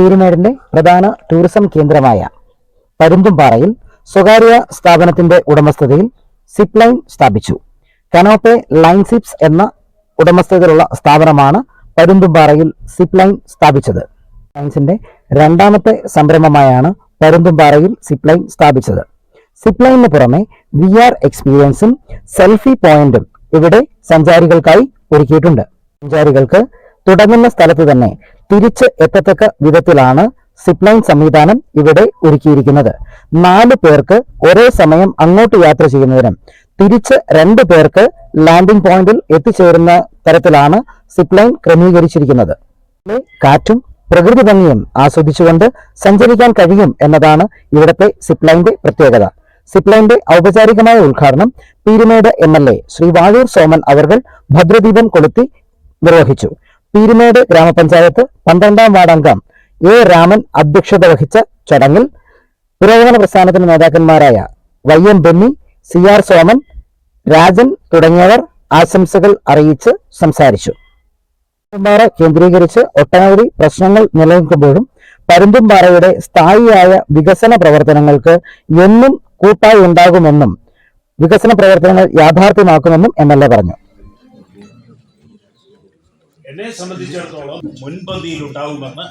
പീരുമേടിന്റെ പ്രധാന ടൂറിസം കേന്ദ്രമായ പരുന്തുംപാറയിൽ സ്വകാര്യ സ്ഥാപനത്തിന്റെ ഉടമസ്ഥതയിൽ സിപ്പ് ലൈൻ സ്ഥാപിച്ചു. കനോപ്പെ ലൈൻ സിപ്സ് എന്ന ഉടമസ്ഥതയിലുള്ള സ്ഥാപനമാണ് പരുന്തുംപാറയിൽ സിപ്പ് ലൈൻ സ്ഥാപിച്ചത്. ലൈൻസിന്റെ രണ്ടാമത്തെ സംരംഭമായാണ് പരുന്തുംപാറയിൽ സിപ്പ് ലൈൻ സ്ഥാപിച്ചത്. സിപ്പ് ലൈനിന് പുറമെ വി ആർ എക്സ്പീരിയൻസും സെൽഫി പോയിന്റും ഇവിടെ സഞ്ചാരികൾക്കായി ഒരുക്കിയിട്ടുണ്ട്. സഞ്ചാരികൾക്ക് തുടങ്ങുന്ന സ്ഥലത്ത് തന്നെ തിരിച്ച് എത്തത്തക്ക വിധത്തിലാണ് സിപ്ലൈൻ സംവിധാനം ഇവിടെ ഒരുക്കിയിരിക്കുന്നത്. നാല് പേർക്ക് ഒരേ സമയം അങ്ങോട്ട് യാത്ര ചെയ്യുന്നതിനും തിരിച്ച് രണ്ട് പേർക്ക് ലാൻഡിംഗ് പോയിന്റിൽ എത്തിച്ചേരുന്ന തരത്തിലാണ് സിപ്ലൈൻ ക്രമീകരിച്ചിരിക്കുന്നത്. കാറ്റും പ്രകൃതി ഭംഗിയും ആസ്വദിച്ചുകൊണ്ട് സഞ്ചരിക്കാൻ കഴിയും എന്നതാണ് ഇവിടത്തെ സിപ്ലൈന്റെ പ്രത്യേകത. സിപ്ലൈന്റെ ഔപചാരികമായ ഉദ്ഘാടനം Peermade M L A Shri Vazhoor Soman അവർ ഭദ്രദീപം കൊളുത്തി നിർവഹിച്ചു. പീരുമേട് ഗ്രാമപഞ്ചായത്ത് പന്ത്രണ്ടാം വാർഡംഗം എ രാമൻ അധ്യക്ഷത വഹിച്ച ചടങ്ങിൽ പുരോഗമന പ്രസ്ഥാനത്തിന്റെ നേതാക്കന്മാരായ Y M Benny C R Soman Rajan തുടങ്ങിയവർ ആശംസകൾ അറിയിച്ച് സംസാരിച്ചു. പരുന്തുംപാറ കേന്ദ്രീകരിച്ച് ഒട്ടനവധി പ്രശ്നങ്ങൾ നിലനിൽക്കുമ്പോഴും പരുന്തുംപാറയുടെ സ്ഥായിയായ വികസന പ്രവർത്തനങ്ങൾക്ക് എന്നും കൂട്ടായി ഉണ്ടാകുമെന്നും വികസന പ്രവർത്തനങ്ങൾ യാഥാർത്ഥ്യമാക്കുമെന്നും എ പറഞ്ഞു. എന്നെ സംബന്ധിച്ചിടത്തോളം മുൻപന്തിയിൽ ഉണ്ടാവുമെന്ന്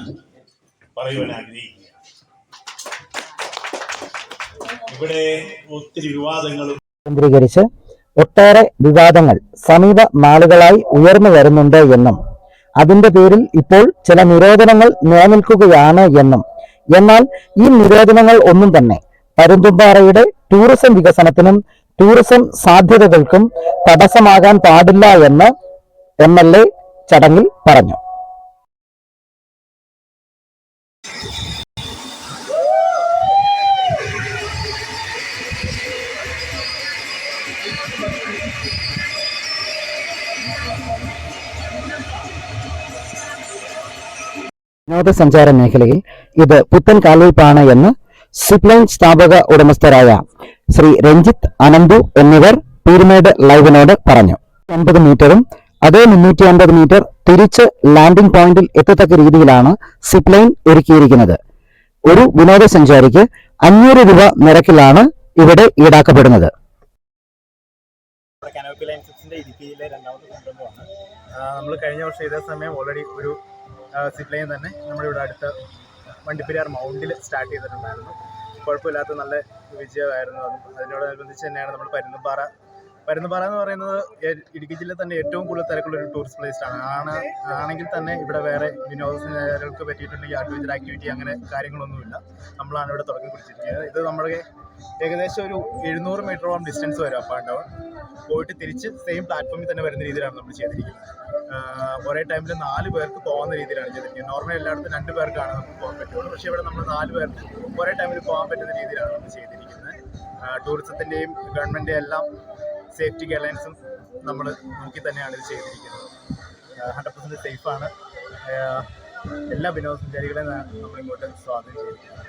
പറയുവാൻ ആഗ്രഹിക്കുക ഇവിടെ ഒത്തിരി വിവാദങ്ങളും കേന്ദ്രീകരിച്ച് ഒട്ടേറെ വിവാദങ്ങൾ സമീപ നാളുകളായി ഉയർന്നു വരുന്നുണ്ട് എന്നും അതിന്റെ പേരിൽ ഇപ്പോൾ ചില നിരോധനങ്ങൾ നിലനിൽക്കുകയാണ് എന്നും. എന്നാൽ ഈ നിരോധനങ്ങൾ ഒന്നും തന്നെ പരുന്തുംപാറയുടെ ടൂറിസം വികസനത്തിനും ടൂറിസം സാധ്യതകൾക്കും തടസ്സമാകാൻ പാടില്ല എന്ന് എം എൽ എ ചടങ്ങിൽ പറഞ്ഞു. വിനോദസഞ്ചാര മേഖലയിൽ ഇത് പുത്തൻ കാൽവയ്പാണ് എന്ന് സിപ്ലൈൻ സ്ഥാപക ഉടമസ്ഥരായ ശ്രീ രഞ്ജിത്ത് അനന്തു എന്നിവർ പീരുമേട് ലൈവിനോട് പറഞ്ഞു. എൺപത് മീറ്ററും അതേ മുന്നൂറ്റി അൻപത് മീറ്റർ തിരിച്ച് ലാൻഡിംഗ് പോയിന്റിൽ എത്തത്തക്ക രീതിയിലാണ് സിപ്ലൈൻ ഒരുക്കിയിരിക്കുന്നത്. ഒരു വിനോദസഞ്ചാരിക്ക് അഞ്ഞൂറ് രൂപ നിരക്കിലാണ് ഇവിടെ ഈടാക്കപ്പെടുന്നത്. കനോപ്പി ലൈൻ സിപ്സിന്റെ ഇടുക്കിയിലെ രണ്ടാമത്തെ സംരംഭമാണ്. നമ്മൾ കഴിഞ്ഞ വർഷം ഇതേ സമയം ഓൾറെഡി ഒരു സിപ്പ് ലൈൻ തന്നെ നമ്മളിവിടെ അടുത്ത വണ്ടിപ്പെരിയാർ മൗണ്ടിൽ സ്റ്റാർട്ട് ചെയ്തിട്ടുണ്ടായിരുന്നു. കുഴപ്പമില്ലാത്ത നല്ല വിജയമായിരുന്നു അതും. അതിനോടനുബന്ധിച്ച് തന്നെയാണ് നമ്മൾ പരുന്തുംപാറ പരുന്തുംപാറ എന്ന് പറയുന്നത് ഇടുക്കി ജില്ല തന്നെ ഏറ്റവും കൂടുതൽ തിരക്കുള്ള ഒരു ടൂറിസ്റ്റ് പ്ലേസ് ആണ്. ആണ് ആണെങ്കിൽ തന്നെ ഇവിടെ വേറെ വിനോദസഞ്ചാരികൾക്ക് പറ്റിയിട്ടുണ്ടെങ്കിൽ അഡ്വഞ്ചർ ആക്ടിവിറ്റി അങ്ങനെ കാര്യങ്ങളൊന്നുമില്ല. നമ്മളാണ് ഇവിടെ തുടങ്ങി കുറിച്ചിരിക്കുന്നത്. ഇത് നമ്മുടെ ഏകദേശം ഒരു എഴുന്നൂറ് മീറ്ററോളം ഡിസ്റ്റൻസ് വരും അപ്പ് പോയിട്ട് തിരിച്ച് സെയിം പ്ലാറ്റ്ഫോമിൽ തന്നെ വരുന്ന രീതിയിലാണ് നമ്മൾ ചെയ്തിരിക്കുന്നത്. ഒരേ ടൈമിൽ നാല് പേർക്ക് പോകുന്ന രീതിയിലാണ് ചെയ്തിരിക്കുന്നത്. നോർമൽ എല്ലായിടത്തും രണ്ട് പേർക്കാണ് നമുക്ക് പോകാൻ പറ്റുള്ളൂ. പക്ഷേ ഇവിടെ നമ്മൾ നാല് പേർക്ക് ഒരേ ടൈമിൽ പോകാൻ പറ്റുന്ന രീതിയിലാണ് നമ്മൾ ചെയ്തിരിക്കുന്നത്. ടൂറിസത്തിന്റെയും ഗവൺമെന്റിന്റെയും എല്ലാം സേഫ്റ്റി ഗൈഡ്ലൈൻസും നമ്മൾ നോക്കി തന്നെയാണ് ഇത് ചെയ്തിരിക്കുന്നത്. ഹൺഡ്രഡ് പെർസെന്റ് സേഫാണ്. എല്ലാ വിനോദസഞ്ചാരികളെയും നമ്മൾ ഇങ്ങോട്ട് സ്വാഗതം ചെയ്തിരിക്കുന്നത്